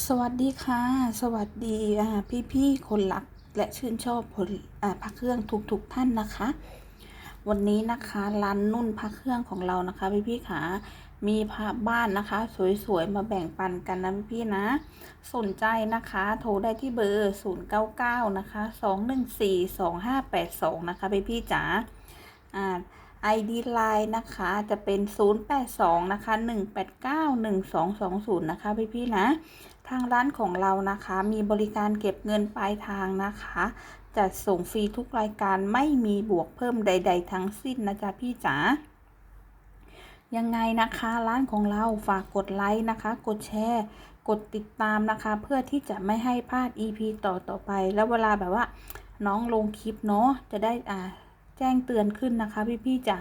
สวัสดีค่ะ สวัสดีอ่พี่ๆคนรักและชื่นชอบผลอ่าพระเครื่องทุกๆท่านนะคะ วันนี้นะคะร้านนุ่นพระเครื่องของเรานะคะ พี่ๆขามีพระบ้านนะคะ สวยๆมาแบ่งปันกันนะพี่นะ สนใจนะคะ โทรได้ที่เบอร์ 099 นะคะ214 2582 นะคะ พี่ๆจ๋าอ่า ID Line นะคะจะเป็น 082 นะคะ 189 1220 นะคะ พี่ๆนะางร้านของเรานะคะ มีบริการเก็บเงินปลายทางนะคะจัดส่งฟรีทุกรายการไม่มีบวกเพิ่มใด ๆ ทั้งสิ้นนะจ๊ะพี่จ๋ายังไงนะคะร้านของเราฝากกดไลค์นะคะ กดแชร์ กดติดตามนะคะ เพื่อที่จะไม่ให้พลาด EP ต่อต่อไป แล้วเวลาแบบว่าน้องลงคลิปเนาะจะได้อ่าแจ้งเตือนขึ้นนะคะพี่ๆจ๋า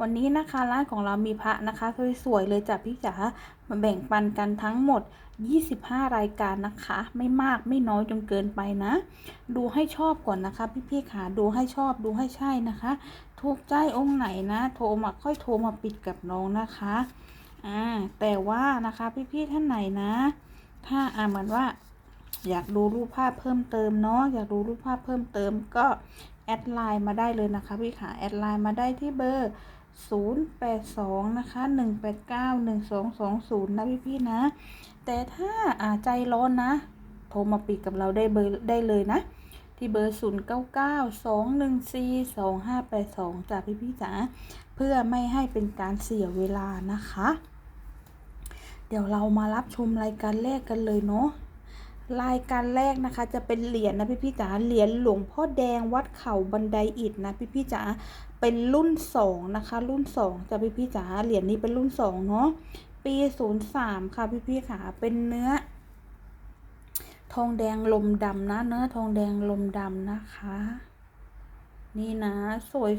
วันนี้นะคะร้านของเรามีพระนะคะสวยๆเลยจ้ะพี่จ๋ามาแบ่งปันกันทั้งหมด 25 รายการนะคะ ไม่มากไม่น้อยจนเกินไปนะ ดูให้ชอบก่อนนะคะ พี่ๆขาดูให้ชอบดูให้ใช่นะคะ ถูกใจองค์ไหนนะ โทรมาค่อยโทรมาปิดกับน้องนะคะอ่าแต่ว่านะคะพี่ๆท่านไหนนะ ถ้าอ่าเหมือนว่า อยากดูรูปภาพเพิ่มเติมเนาะอยากดูรูปภาพเพิ่มเติมก็แอดไลน์มาได้เลยนะคะพี่ขาแอดไลน์มาได้ที่เบอร์ 082 นะคะ 189 1220 นะพี่ๆนะ แต่ถ้าอ่าใจร้อนนะ โทรมาปิดกับเราได้เบอร์ได้เลยนะ ที่เบอร์ 0992142582จ้ะพี่ๆจ๋าเพื่อไม่ให้เป็นการเสียเวลานะคะ เดี๋ยวเรามารับชมรายการแรกกันเลยเนาะ รายการแรกนะคะจะเป็นเหรียญนะพี่พี่จ๋าเหรียญหลวงพ่อแดงวัดเขาบันไดอิฐนะพี่พี่จ๋าเป็นรุ่นสองนะคะ รุ่นสองจ้ะพี่พี่จ๋าเหรียญนี้เป็นรุ่นสองเนาะปีศูนย์สามค่ะพี่พี่ๆค่ะเป็นเนื้อ ทองแดงลมดำนะ เนื้อทองแดงลมดำนะคะ นี่นะ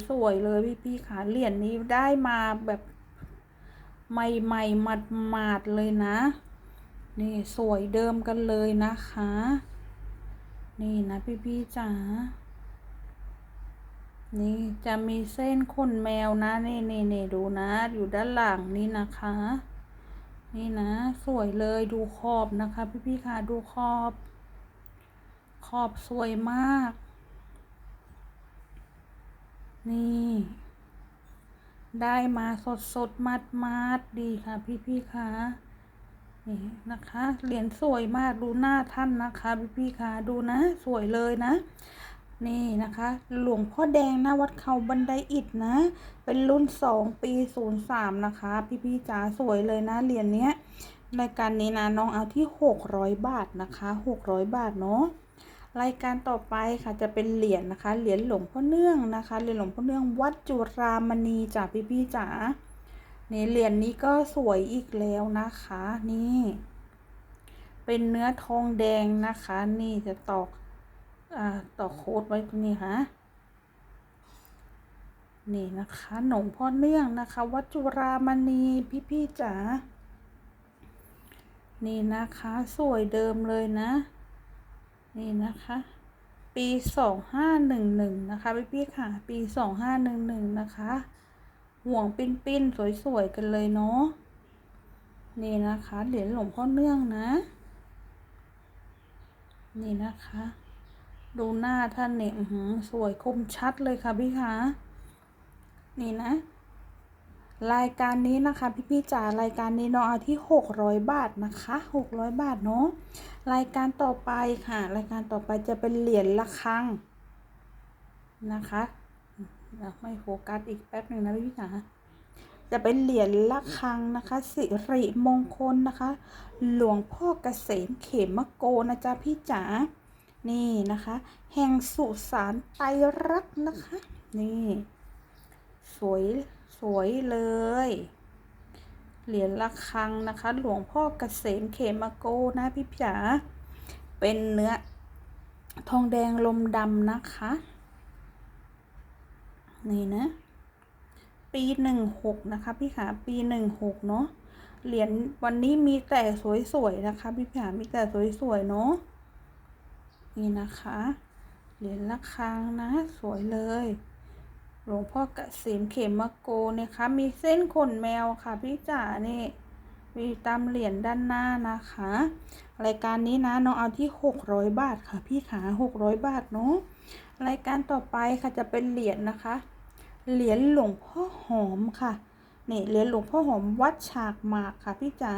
สวยๆเลยพี่พี่ๆค่ะเหรียญนี้ได้มาแบบใหม่ๆหมาดๆเลยนะ นี่สวยเดิมกันเลยนะคะ นี่นะพี่พี่ๆจ๋า นี่จะมีเส้นขนแมวนะ นี่นี่นี่ดูนะ อยู่ด้านหลังนี่นะคะ นี่นะ สวยเลยดูขอบนะคะ พี่พี่ๆค่ะดูขอบ ขอบสวยมาก นี่ ได้มาสดสดมัดมัดๆดีค่ะพี่พี่ๆค่ะ นี่นะคะ เหรียญสวยมากดูหน้าท่านนะคะพี่พี่ๆค่ะดูนะสวยเลยนะ นี่นะคะ หลวงพ่อแดงหน้าวัดเขาบันไดอิฐนะ เป็นรุ่นสองปีศูนย์สามนะคะ พี่พี่ๆจ๋าสวยเลยนะเหรียญเนี้ยรายการนี้นะน้องเอาที่หกร้อยบาทนะคะหกร้อยบาทเนาะรายการต่อไปค่ะจะเป็นเหรียญนะคะ เหรียญหลวงพ่อเนื่องนะคะเหรียญหลวงพ่อเนื่องวัดจุรามณีจ้ะพี่พี่ๆจ๋า นี่เหรียญนี้ก็สวยอีกแล้วนะคะ นี่ เป็นเนื้อทองแดงนะคะ นี่จะตอกอ่าตอกโค้ดไว้ตรงนี้ฮะนี่นะคะหนงพ่อเนื่องนะคะ วัจุรามณีพี่พี่ๆจ๋า นี่นะคะสวยเดิมเลยนะ นี่นะคะ ปีสองห้าหนึ่งหนึ่งนะคะพี่พี่ๆค่ะ ปีสองห้าหนึ่งหนึ่งนะคะ ห่วงปิ้นปิ้นๆ สวยๆ กันเลยเนาะ นี่นะคะ เหรียญหลวงพ่อเนื่องนะ นี่นะคะ ดูหน้าท่านเนี่ยสวยคมชัดเลยค่ะพี่คะ นี่นะ รายการนี้นะคะพี่พี่ๆจ๋ารายการนี้น้องเอาที่หกร้อยบาทนะคะหกร้อยบาทเนาะ รายการต่อไปค่ะ รายการต่อไปจะเป็นเหรียญละครังนะคะ เดี๋ยวไม่โฟกัสอีกแป๊บหนึ่งนะพี่จ๋าจะเป็นเหรียญละครังนะคะ สิริมงคลนะคะ หลวงพ่อเกษมเขมโกนะจ๊ะพี่จ๋านี่นะคะ แห่งสุสานไตรักนะคะ นี่ สวยสวยเลย เหรียญละครังนะคะ หลวงพ่อเกษมเขมโกนะพี่จ๋าเป็นเนื้อทองแดงลมดำนะคะ นี่นะ ปีหนึ่งหกนะคะพี่ขาปีหนึ่งหกเนาะเหรียญวันนี้มีแต่สวยๆนะคะ พี่ขามีแต่สวยๆเนาะนี่นะคะ เหรียญละครังนะสวยเลยหลวงพ่อกเกษมเขมโกนี่ยค่ะมีเส้นขนแมวค่ะ พี่จ๋านี่มีตามเหรียญด้านหน้านะคะ รายการนี้นะน้องเอาที่ 600 บาทค่ะ พี่ขา600 บาทเนาะรายการต่อไปค่ะจะเป็นเหรียญนะคะ เหรียญหลวงพ่อหอมค่ะนี่เหรียญหลวงพ่อหอมวัดฉากหมากค่ะพี่จ๋า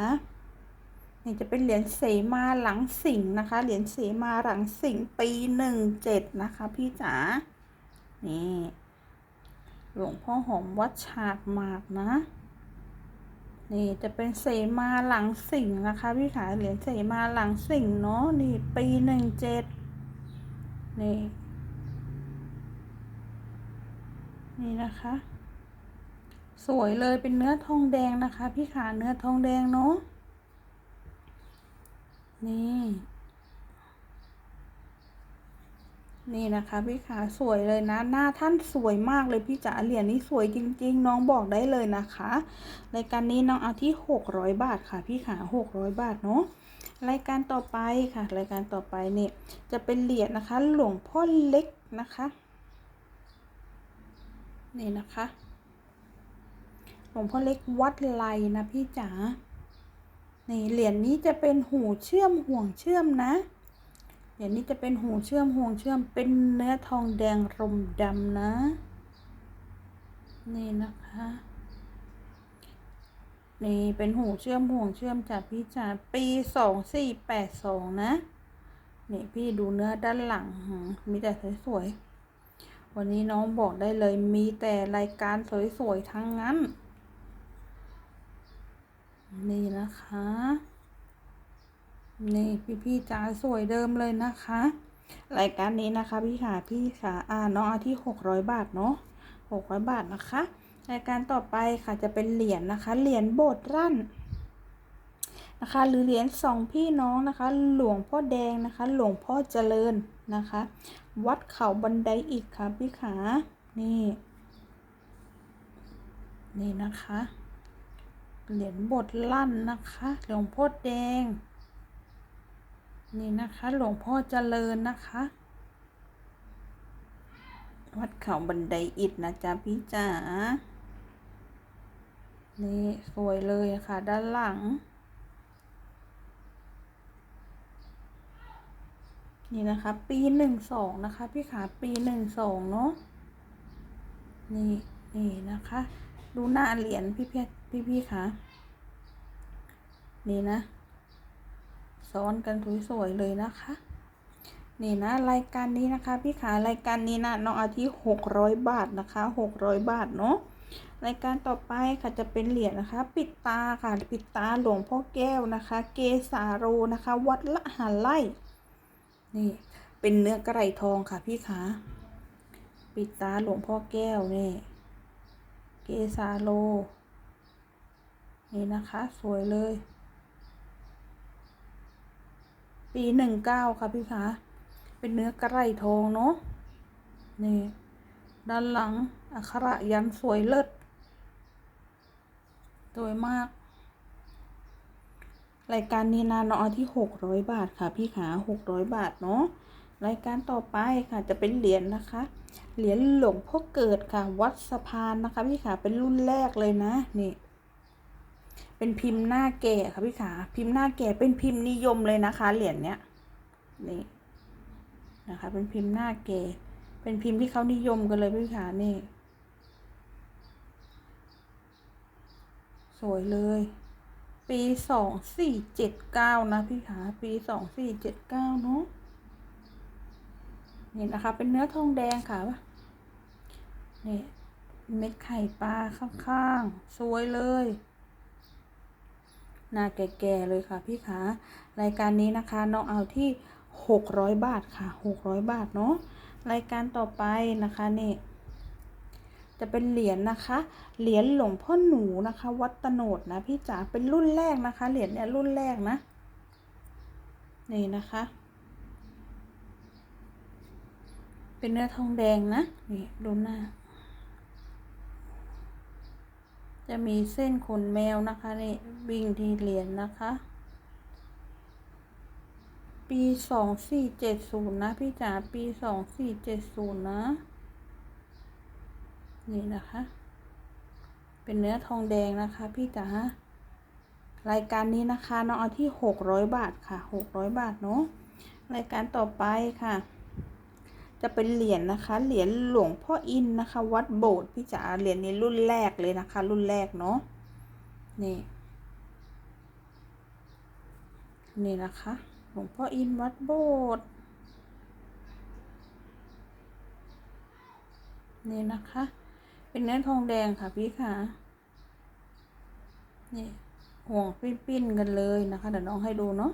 นี่จะเป็นเหรียญเสมาหลังสิงนะคะ เหรียญเสมาหลังสิงปีหนึ่งเจ็ดนะคะ พี่จ๋า นี่ หลวงพ่อหอมวัดฉากหมากนะ นี่จะเป็นเสมาหลังสิงนะคะ พี่ขาเหรียญเสมาหลังสิงเนาะ นี่ปีหนึ่งเจ็ดนี่ นี่นะคะ สวยเลยเป็นเนื้อทองแดงนะคะ พี่ขาเนื้อทองแดงเนาะนี่ นี่นะคะพี่ขาสวยเลยนะ หน้าท่านสวยมากเลยพี่จ๋าเหรียญนี้สวยจริง ๆ น้องบอกได้เลยนะคะรายการนี้น้องเอาที่600บาทค่ะ พี่ขา600บาทเนาะรายการต่อไปค่ะ รายการต่อไปเนี่ยจะเป็นเหรียญนะคะ หลวงพ่อเล็กนะคะ นี่นะคะ หลวงพ่อเล็กวัดไลนะพี่จ๋า นี่เหรียญนี้จะเป็นหูเชื่อมห่วงเชื่อมนะเหรียญนี้จะเป็นหูเชื่อมห่วงเชื่อม เป็นเนื้อทองแดงรมดำนะ นี่นะคะนี่เป็นหูเชื่อมห่วงเชื่อมจากพี่จ๋าปีสองสี่แปดสองนะ นี่พี่ดูเนื้อด้านหลังมีแต่สวยๆ วันนี้น้องบอกได้เลยมีแต่รายการสวยๆทั้งนั้น นี่นะคะ นี่พี่ๆจ๋าสวยเดิมเลยนะคะ รายการนี้นะคะ พี่ขาพี่ขาอ่าน้องเอาที่หกร้อยบาทเนาะหกร้อยบาทนะคะ รายการต่อไปค่ะจะเป็นเหรียญนะคะ เหรียญโบสรั่นนะคะ หรือเหรียญสองพี่น้องนะคะ หลวงพ่อแดงนะคะ หลวงพ่อเจริญนะคะ วัดเขาบันไดอีกค่ะพี่ขา นี่ นี่นะคะ เหรียญบทลั่นนะคะ หลวงพ่อแดง นี่นะคะ หลวงพ่อเจริญนะคะ วัดเขาบันไดอิฐนะจ๊ะพี่จ๋านี่สวยเลยค่ะ ด้านหลัง นี่นะคะ ปีหนึ่งสองนะคะ พี่ขาปีหนึ่งสองเนาะนี่นี่นะคะ ดูหน้าเหรียญพี่เพชรพี่พี่คะนี่นะ ซ้อนกันสวยๆเลยนะคะ นี่นะ รายการนี้นะคะ พี่ขารายการนี้นะน้องอาที่หกร้อยบาทนะคะหกร้อยบาทเนาะรายการต่อไปค่ะจะเป็นเหรียญนะคะ ปิดตาค่ะ ปิดตาหลวงพ่อแก้วนะคะ เกสาโรนะคะ วัดละหาไล่ นี่ เป็นเนื้อกระไรทองค่ะพี่ขาปิดตาหลวงพ่อแก้วนี่เกซาโล นี่นะคะ สวยเลย ปีหนึ่งเก้าค่ะพี่คะเป็นเนื้อกระไรทองเนาะนี่ ด้านหลังอักขระยันสวยเลิศสวยมาก รายการนี้นะน้องเอาที่หกร้อยบาทค่ะ พี่ขาหกร้อยบาทเนาะรายการต่อไปค่ะจะเป็นเหรียญนะคะ เหรียญหลวงพ่อเกิดค่ะ วัดสะพานนะคะ พี่ขาเป็นรุ่นแรกเลยนะนี่เป็นพิมพ์หน้าแก่ค่ะพี่ขาพิมพ์หน้าแก่เป็นพิมพ์นิยมเลยนะคะ เหรียญเนี้ยนี่นะคะ เป็นพิมพ์หน้าแก่เป็นพิมพ์ที่เขานิยมกันเลยพี่ขานี่ สวยเลย ปีสองสี่เจ็ดเก้านะพี่ขาปีสองสี่เจ็ดเก้าเนาะนี่นะคะ เป็นเนื้อทองแดงค่ะนี่เม็ดไข่ปลาข้างๆ สวยเลยหน้าแก่ๆเลยค่ะพี่ขารายการนี้นะคะน้องเอาที่หกร้อยบาทค่ะหกร้อยบาทเนาะรายการต่อไปนะคะนี่ จะเป็นเหรียญนะคะ เหรียญหลวงพ่อหนูนะคะ วัดตโนดนะพี่จ๋าเป็นรุ่นแรกนะคะ เหรียญเนี่ยรุ่นแรกนะ นี่นะคะเป็นเนื้อทองแดงนะ นี่ดูหน้า จะมีเส้นขนแมวนะคะนี่วิ่งที่เหรียญนะคะ ปีสองสี่เจ็ดศูนย์นะ พี่จ๋าปีสองสี่เจ็ดศูนย์นะ นี่นะคะ เป็นเนื้อทองแดงนะคะพี่จ๋ารายการนี้นะคะน้องเอาที่หกร้อยบาทค่ะหกร้อยบาทเนาะรายการต่อไปค่ะ จะเป็นเหรียญนะคะ เหรียญหลวงพ่ออินนะคะ วัดโบสถ์พี่จ๋าเหรียญนี้รุ่นแรกเลยนะคะ รุ่นแรกเนาะนี่นี่นะคะหลวงพ่ออินวัดโบสถ์นี่นะคะ เป็นเนื้อทองแดงค่ะพี่ค่ะนี่ห่วงปิ้นๆกันเลยนะคะเดี๋ยวน้องให้ดูเนาะ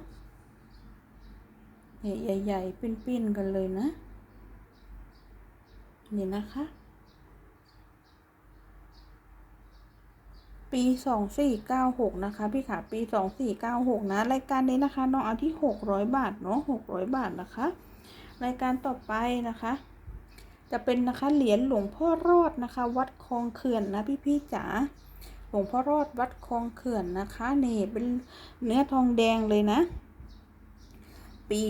นี่ใหญ่ๆปิ้นๆกันเลยนะ นี่นะคะ ปีสองสี่เก้าหกนะคะ พี่ขาปีสองสี่เก้าหกนะ รายการนี้นะคะ น้องเอาที่หกร้อยบาทเนาะหกร้อยบาทนะคะ รายการต่อไปนะคะ จะเป็นนะคะเหรียญหลวงพ่อรอดนะคะ วัดคลองเขื่อนนะพี่พี่ๆจ๋าหลวงพ่อรอดวัดคลองเขื่อนนะคะนี่เป็นเนื้อทองแดงเลยนะ ปี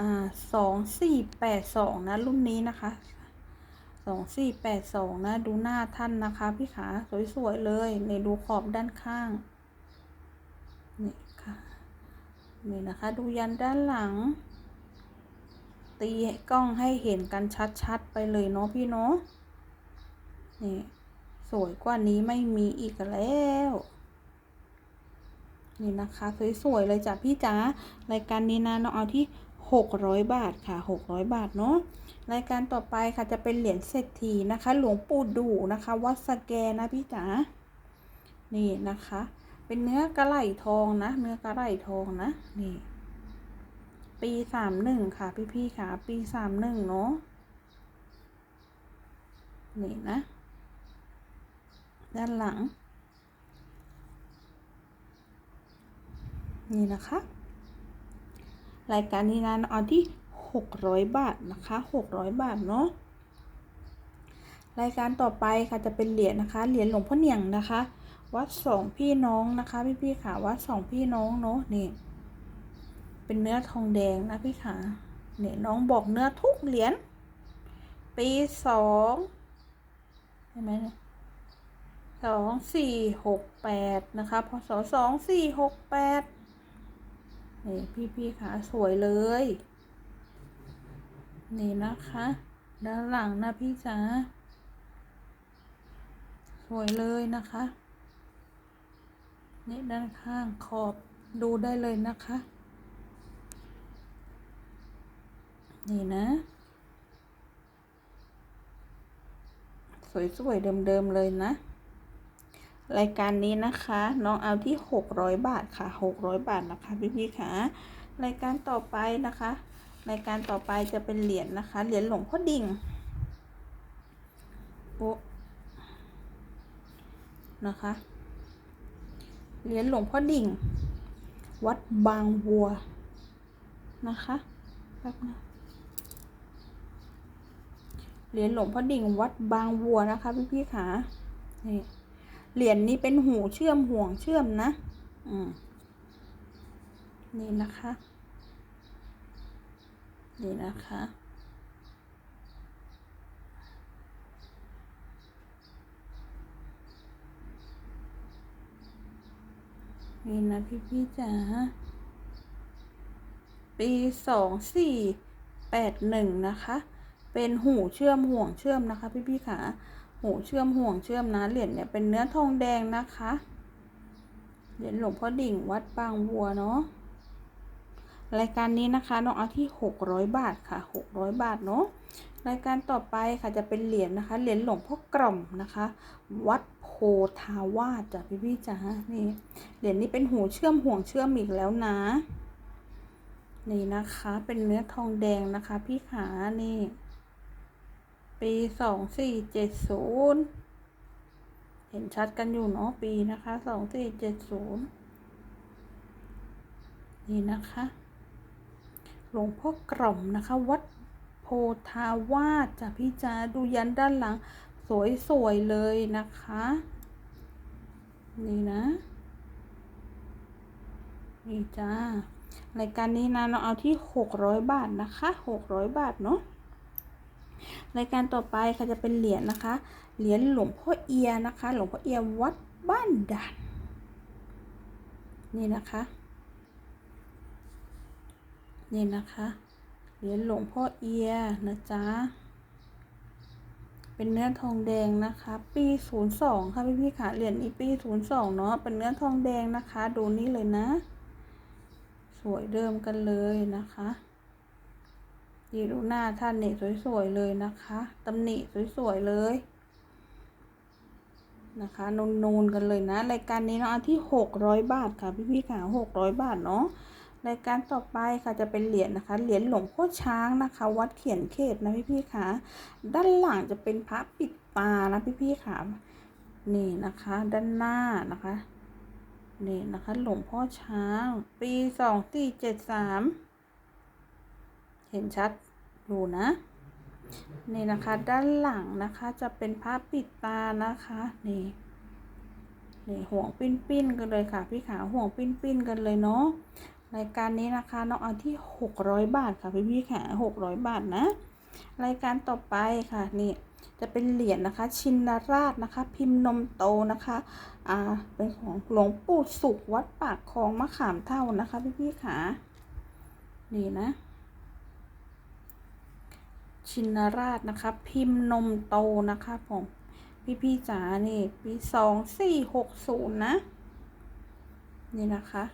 อ่าสองสี่แปดสองนะรุ่นนี้นะคะสองสี่แปดสองนะดูหน้าท่านนะคะพี่ขาสวยๆเลยในดูขอบด้านข้างนี่ค่ะนี่นะคะดูยันด้านหลัง ตีกล้องให้เห็นกันชัดๆไปเลยเนาะพี่เนาะนี่สวยกว่านี้ไม่มีอีกแล้ว นี่นะคะสวยๆเลยจ้ะพี่จ๋ารายการนี้นะน้องเอาที่หกร้อยบาทค่ะหกร้อยบาทเนาะรายการต่อไปค่ะจะเป็นเหรียญเศรษฐีนะคะ หลวงปู่ดูนะคะ วัดสแกนะพี่จ๋านี่นะคะ เป็นเนื้อกระไหล่ทองนะ เนื้อกระไหล่ทองนะนี่ ปีสามหนึ่งค่ะพี่พี่ๆค่ะ ปีสามหนึ่งเนาะนี่นะ ด้านหลัง นี่นะคะ รายการนี้นะเอาที่หกร้อยบาทนะคะหกร้อยบาทเนาะรายการต่อไปค่ะจะเป็นเหรียญนะคะ เหรียญหลวงพ่อเหนียงนะคะ วัดสองพี่น้องนะคะ พี่พี่ๆค่ะ วัดสองพี่น้องเนาะนี่ เป็นเนื้อทองแดงนะพี่ขาเนี่ยน้องบอกเนื้อทุกเหรียญปีสองใช่ไหมเนี่ยสองสี่หกแปดนะคะพศสองสี่หกแปดนี่พี่พี่ขาสวยเลย นี่นะคะ ด้านหลังนะพี่จ๋าสวยเลยนะคะ นี่ด้านข้างขอบดูได้เลยนะคะ นี่นะ สวยๆ เดิม ๆ เลยนะ รายการนี้นะคะ น้องเอาที่หกร้อยบาทค่ะหกร้อยบาทนะคะ พี่ๆค่ะ รายการต่อไปนะคะ รายการต่อไปจะเป็นเหรียญนะคะ เหรียญหลวงพ่อดิ่งโป๊ะนะคะเหรียญหลวงพ่อดิ่ง วัดบางวัวนะคะแป๊บนะ เหรียญหลวงพ่อดิ่งวัดบางวัวนะคะพี่พี่ๆขานี่เหรียญนี้เป็นหูเชื่อมห่วงเชื่อมนะ อืม นี่นะคะ นี่นะคะ นี่นะพี่พี่ๆจ๋า ปีสองสี่แปดหนึ่งนะคะ เป็นหูเชื่อมห่วงเชื่อมนะคะพี่พี่ๆขาหูเชื่อมห่วงเชื่อมนะเหรียญเนี่ยเป็นเนื้อทองแดงนะคะเหรียญหลวงพ่อดิ่งวัดบางวัวเนาะรายการนี้นะคะน้องเอาที่หกร้อยบาทค่ะหกร้อยบาทเนาะรายการต่อไปค่ะจะเป็นเหรียญนะคะ เหรียญหลวงพ่อกล่อมนะคะ วัดโพธาวาสจ้ะพี่พี่จ๋านี่เหรียญนี้เป็นหูเชื่อมห่วงเชื่อมอีกแล้วนะ นี่นะคะเป็นเนื้อทองแดงนะคะ พี่ขานี่ ปีสองสี่เจ็ดศูนย์เห็นชัดกันอยู่เนาะปีนะคะสองสี่เจ็ดศูนย์นี่นะคะหลวงพ่อกล่อมนะคะ วัดโพธาวาสจ้ะพี่จ๋าดูยันด้านหลัง สวยๆเลยนะคะ นี่นะ นี่จ้ารายการนี้นะเราเอาที่หกร้อยบาทนะคะหกร้อยบาทเนาะ รายการต่อไปค่ะจะเป็นเหรียญนะคะ เหรียญหลวงพ่อเอียนะคะ หลวงพ่อเอียวัดบ้านด่านนี่นะคะ นี่นะคะ เหรียญหลวงพ่อเอียนะจ๊ะ เป็นเนื้อทองแดงนะคะ ปีศูนย์สองค่ะพี่พี่ๆค่ะ เหรียญนี้ปีศูนย์สองเนาะ เป็นเนื้อทองแดงนะคะ ดูนี่เลยนะ สวยเดิมกันเลยนะคะ ดีดูหน้าท่านเนี่สวยๆเลยนะคะตำหนิสวยๆเลยนะคะนูนๆกันเลยนะ รายการนี้เนาะที่หกร้อยบาทค่ะพี่พี่ๆค่ะหกร้อยบาทเนาะรายการต่อไปค่ะจะเป็นเหรียญนะคะ เหรียญหลวงพ่อช้างนะคะ วัดเขียนเขตนะพี่พี่ๆค่ะด้านหลังจะเป็นพระปิดตานะพี่พี่ๆค่ะนี่นะคะ ด้านหน้านะคะนี่นะคะ หลวงพ่อช้าง ปีสองสี่เจ็ดสามเห็นชัด ดูนะ นี่นะคะด้านหลังนะคะจะเป็นพระปิดตานะคะนี่นี่ห่วงปิ้นปิ้นกันเลยค่ะ พี่ขาห่วงปิ้นปิ้นกันเลยเนาะรายการนี้นะคะน้องเอาที่หกร้อยบาทค่ะพี่พี่ๆค่ะหกร้อยบาทนะ รายการต่อไปค่ะนี่จะเป็นเหรียญนะคะ ชินราชนะคะ พิมพ์นมโตนะคะอ่าเป็นของหลวงปู่สุขวัดปากคลองมะขามเท่านะคะ พี่พี่ๆค่ะนี่นะ ชินราชนะคะ พิมพ์นมโตนะคะผมพี่พี่จ๋านี่ปีสองสี่หกศูนย์นะ นี่นะคะ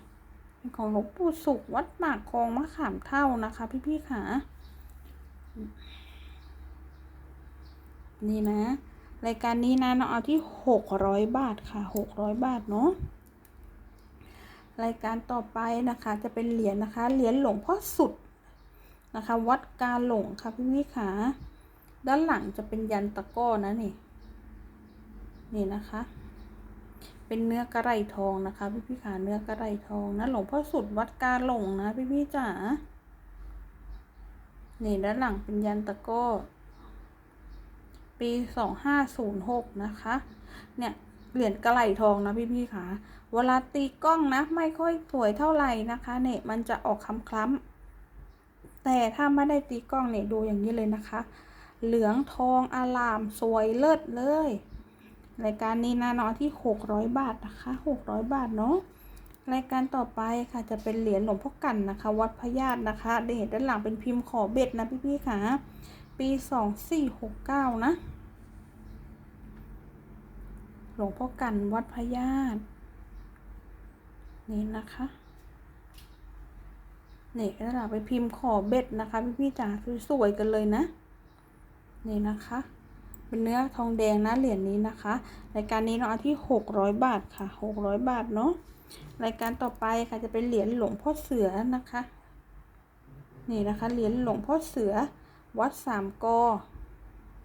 เป็นของหลวงปู่สุขวัดปากคลองมะขามเท่านะคะ พี่พี่ๆค่ะนี่นะ รายการนี้นะน้องเอาที่หกร้อยบาทค่ะหกร้อยบาทเนาะรายการต่อไปนะคะจะเป็นเหรียญนะคะเหรียญหลวงพ่อสุด นะคะ วัดกาหลงค่ะพี่พี่ๆค่ะด้านหลังจะเป็นยันตะก้อนะนี่ นี่นะคะ เป็นเนื้อกระไรทองนะคะ พี่พี่ขาเนื้อกระไรทองนะหลวงพ่อสุดวัดกาหลงนะพี่พี่จ๋านี่ด้านหลังเป็นยันตะก้อปีสองห้าศูนย์หกนะคะ เนี่ยเหรียญกระไหลทองนะพี่พี่ๆค่ะ เวลาตีกล้องนะ ไม่ค่อยสวยเท่าไหร่นะคะ เนี่ยมันจะออกคล้ำ แต่ถ้าไม่ได้ตีกล้องเนี่ยดูอย่างนี้เลยนะคะ เหลืองทองอลามสวยเลิศเลยรายการนี้นะเนาะที่หกร้อยบาทนะคะหกร้อยบาทเนาะรายการต่อไปค่ะจะเป็นเหรียญหลวงพ่อกันนะคะ วัดพญาตนะคะเด่นด้านหลังเป็นพิมพ์ขอเบ็ดนะพี่ๆค่ะ ปีสองสี่หกเก้านะ หลวงพ่อกันวัดพญาตนี่นะคะ เนี่ด้านหลังไปพิมพ์ขอเบ็ดนะคะ พี่ๆจ๋าสวยๆกันเลยนะนี่นะคะ เป็นเนื้อทองแดงนะเหรียญนี้นะคะรายการนี้เนาเอาที่หกร้อยบาทค่ะหกร้อยบาทเนาะรายการต่อไปค่ะจะเป็นเหรียญหลวงพ่อเสือนะคะ นี่นะคะเหรียญหลวงพ่อเสือ วัดสามกอ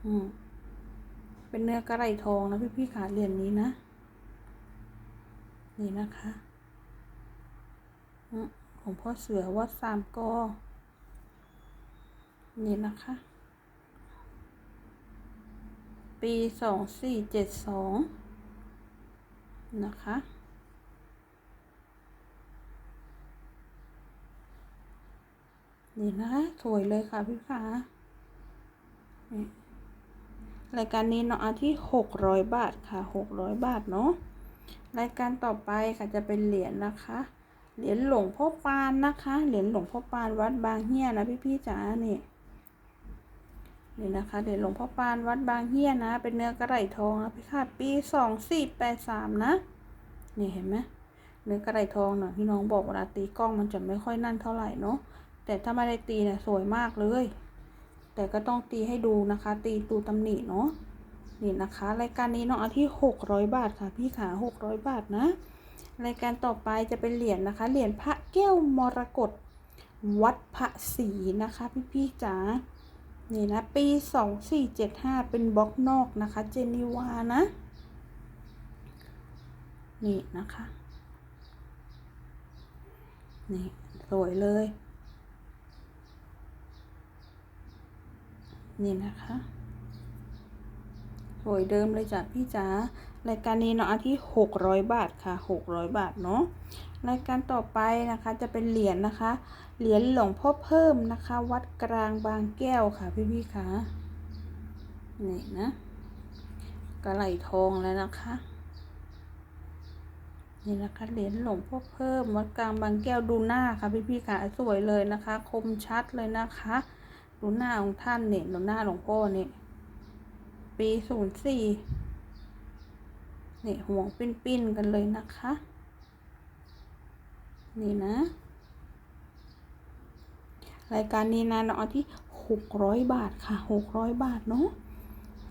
อืมเป็นเนื้อกระไรทองนะพี่พี่ขาเหรียญนี้นะ นี่นะคะอืม หลวงพ่อเสือวัดสามกอ นี่นะคะ ปีสองสี่เจ็ดสองนะคะ นี่นะคะสวยเลยค่ะพี่ขารายการนี้เนาะเอาที่หกร้อยบาทค่ะหกร้อยบาทเนาะรายการต่อไปค่ะจะเป็นเหรียญนะคะ เหรียญหลวงพ่อปานนะคะ เหรียญหลวงพ่อปานวัดบางเฮียนะพี่พี่ๆจ๋านี่นี่นะคะเหรียญหลวงพ่อปานวัดบางเฮียนะ เป็นเนื้อกระไหลทองนะพี่ค่ะปีสองสี่แปดสามนะนี่เห็นไหมเนื้อกระไหลทองเนาะพี่น้องบอกเวลาตีกล้องมันจะไม่ค่อยนั่นเท่าไหร่เนาะแต่ถ้าไม่ได้ตีเนี่ยสวยมากเลย แต่ก็ต้องตีให้ดูนะคะ ตีตูตำหนิเนาะนี่นะคะ รายการนี้น้องเอาที่หกร้อยบาทค่ะ พี่ขาหกร้อยบาทนะ รายการต่อไปจะเป็นเหรียญนะคะ เหรียญพระแก้วมรกตวัดพระศรีนะคะพี่พี่ๆจ๋านี่นะ ปีสองสี่เจ็ดห้าเป็นบล็อกนอกนะคะ เจนีวานะ นี่นะคะ นี่สวยเลย นี่นะคะ สวยเดิมเลยจ้ะพี่จ๋ารายการนี้เนาะอันที่หกร้อยบาทค่ะหกร้อยบาทเนาะรายการต่อไปนะคะจะเป็นเหรียญนะคะ เหรียญหลวงพ่อเพิ่มนะคะ วัดกลางบางแก้วค่ะพี่พี่ๆคะนี่นะกระไหลทองแล้วนะคะนี่นะคะเหรียญหลวงพ่อเพิ่มวัดกลางบางแก้วดูหน้าค่ะพี่พี่ๆค่ะสวยเลยนะคะ คมชัดเลยนะคะ ดูหน้าของท่านเนี่ยดูหน้าหลวงพ่อเนี่ย ปีศูนย์สี่นี่ห่วงปิ้นปิ้นๆกันเลยนะคะ นี่นะ รายการนี้นะน้องเอาที่หกร้อยบาทค่ะหกร้อยบาทเนาะ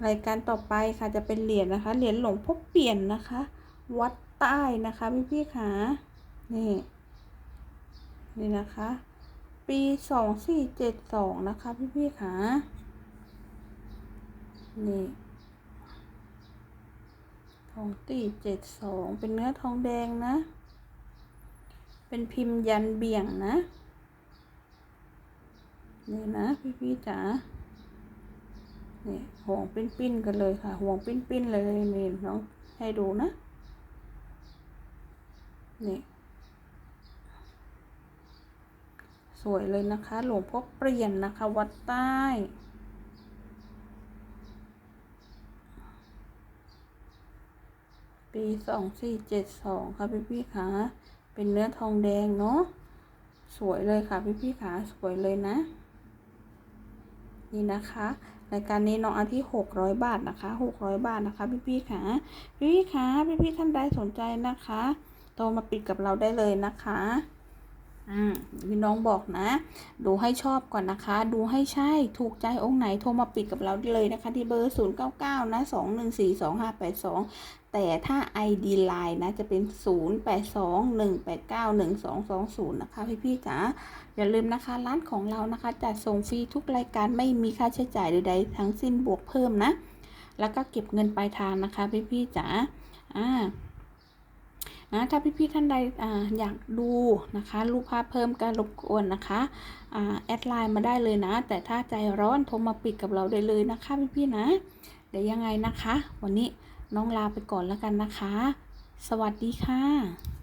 รายการต่อไปค่ะจะเป็นเหรียญนะคะ เหรียญหลวงพ่อเปลี่ยนนะคะ วัดใต้นะคะพี่พี่ๆค่ะ นี่ นี่นะคะ ปีสองสี่เจ็ดสองนะคะพี่พี่ๆค่ะ นี่ทองตีเจ็ดสองเป็นเนื้อทองแดงนะ เป็นพิมพ์ยันเบี่ยงนะนี่นะพี่พี่ๆจ๋านี่ห่วงปิ้นปิ้นๆกันเลยค่ะ ห่วงปิ้นปิ้นๆเลยนี่น้องให้ดูนะ นี่ สวยเลยนะคะ หลวงพ่อเปลี่ยนนะคะ วัดใต้ ปีสองสี่เจ็ดสองค่ะพี่พี่ขาเป็นเนื้อทองแดงเนาะสวยเลยค่ะพี่พี่ขาสวยเลยนะ นี่นะคะรายการนี้น้องอาที่หกร้อยบาทนะคะหกร้อยบาทนะคะ พี่พี่ขาพี่พี่ขาพี่พี่ท่านใดสนใจนะคะ โทรมาปิดกับเราได้เลยนะคะ อืมพี่น้องบอกนะ ดูให้ชอบก่อนนะคะ ดูให้ใช่ถูกใจองค์ไหนโทรมาปิดกับเราได้เลยนะคะ ที่เบอร์ 0 9 9 นะ 2 1 4 2 5 8 2 แต่ถ้า ID Line นะ จะเป็น 0 8 2 1 8 9 1 2 2 0 นะคะ พี่พี่ๆจ๋าอย่าลืมนะคะ ร้านของเรานะคะ จัดส่งฟรีทุกรายการไม่มีค่าใช้จ่ายใดๆทั้งสิ้นบวกเพิ่มนะ แล้วก็เก็บเงินปลายทางนะคะ พี่พี่ๆจ๋าอ่า นะถ้าพี่ๆท่านใดออยากดูนะคะรูปภาพเพิ่มการรบกวนนะคะแอดไลน์มาได้เลยนะ แต่ถ้าใจร้อนโทรมาปิดกับเราได้เลยนะคะพี่ๆนะ เดี๋ยวยังไงนะคะ วันนี้น้องลาไปก่อนแล้วกันนะคะ สวัสดีค่ะ